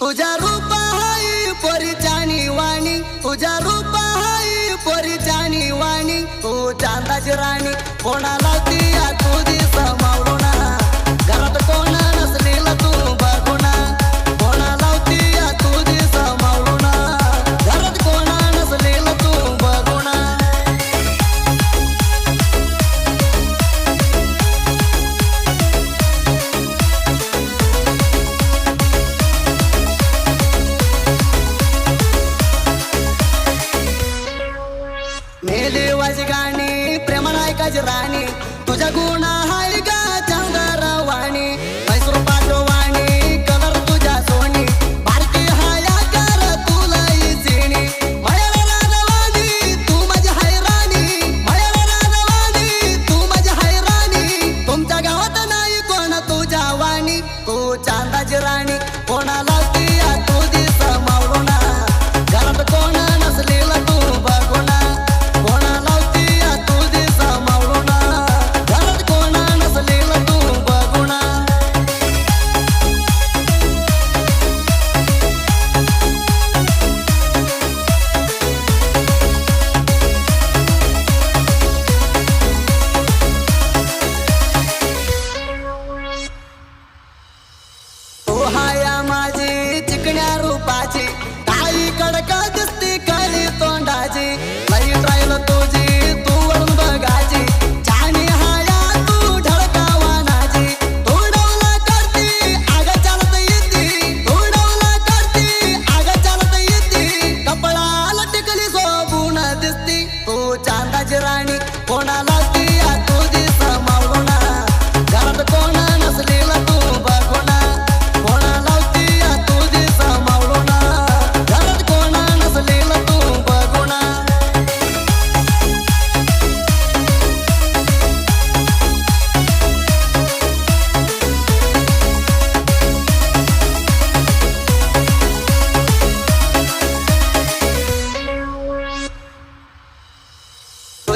तुझ्या रूपा हाय वाणी। तुझ्या रूपा हाय वाणी। तू चांदाची राणी कोणाला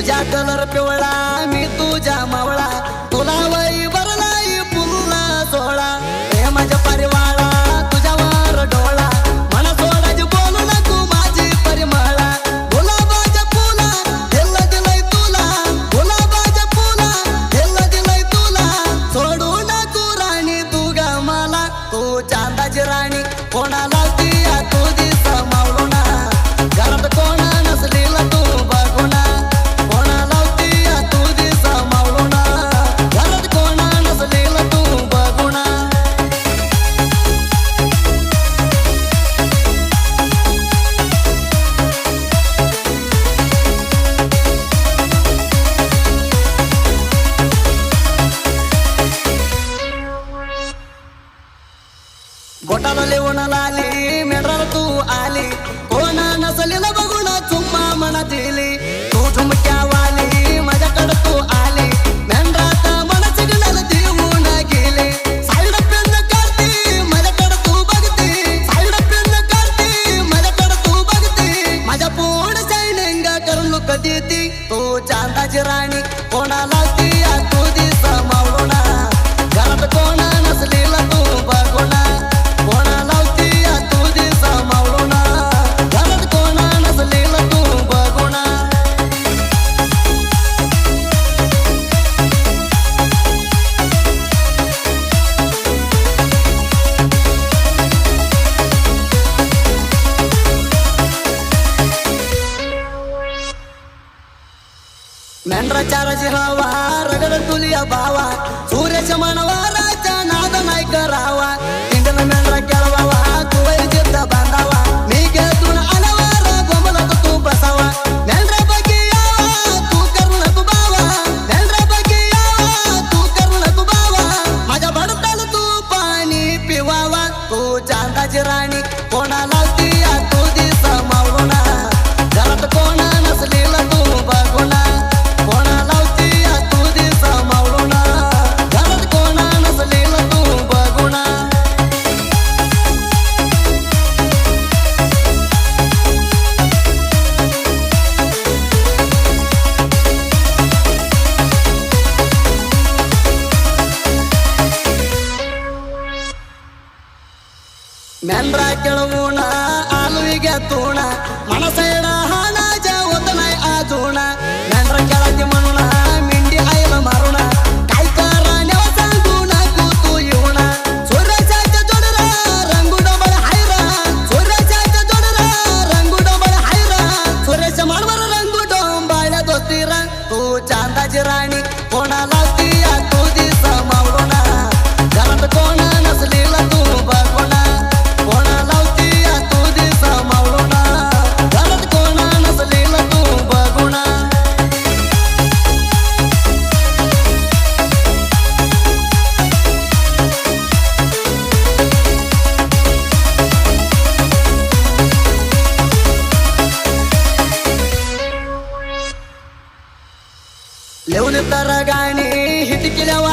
तुझ्या कलर पिवळा मी तुझ्या हाताला लेवण आली मेंढराला तू आले. कोण नसलेला बघून चुम्मा मनात दिली तू झुमक्या वाली माझ्याकडे तू आली. मेंढरात मन गेले. साईड पेन करते तू बघते. साईड पेन करते माझ्याकडे तू बघते. माझ्या पोड सैनिंग करून लोक देते. तू चांदाची राणी कोणाला ती तू दिसा मावळोणा घरात कोणा नसलेला तू बघोणा ಮೆಂಡ್ರ ಚಾರ ಶಿಹವ ರಗಡ ತುಲಿಯ ಭಾವ ಸೂರ್ಯ ಶಮನವ ಮೆನ್ರ ಕೆಳವೂಣ ಆಲುವಿಗೆ ತೋಣ ಮನಸೆ ಲವ್ನ ತರ ಗಾಣಿ ಹಿಟಿಕಿಲವ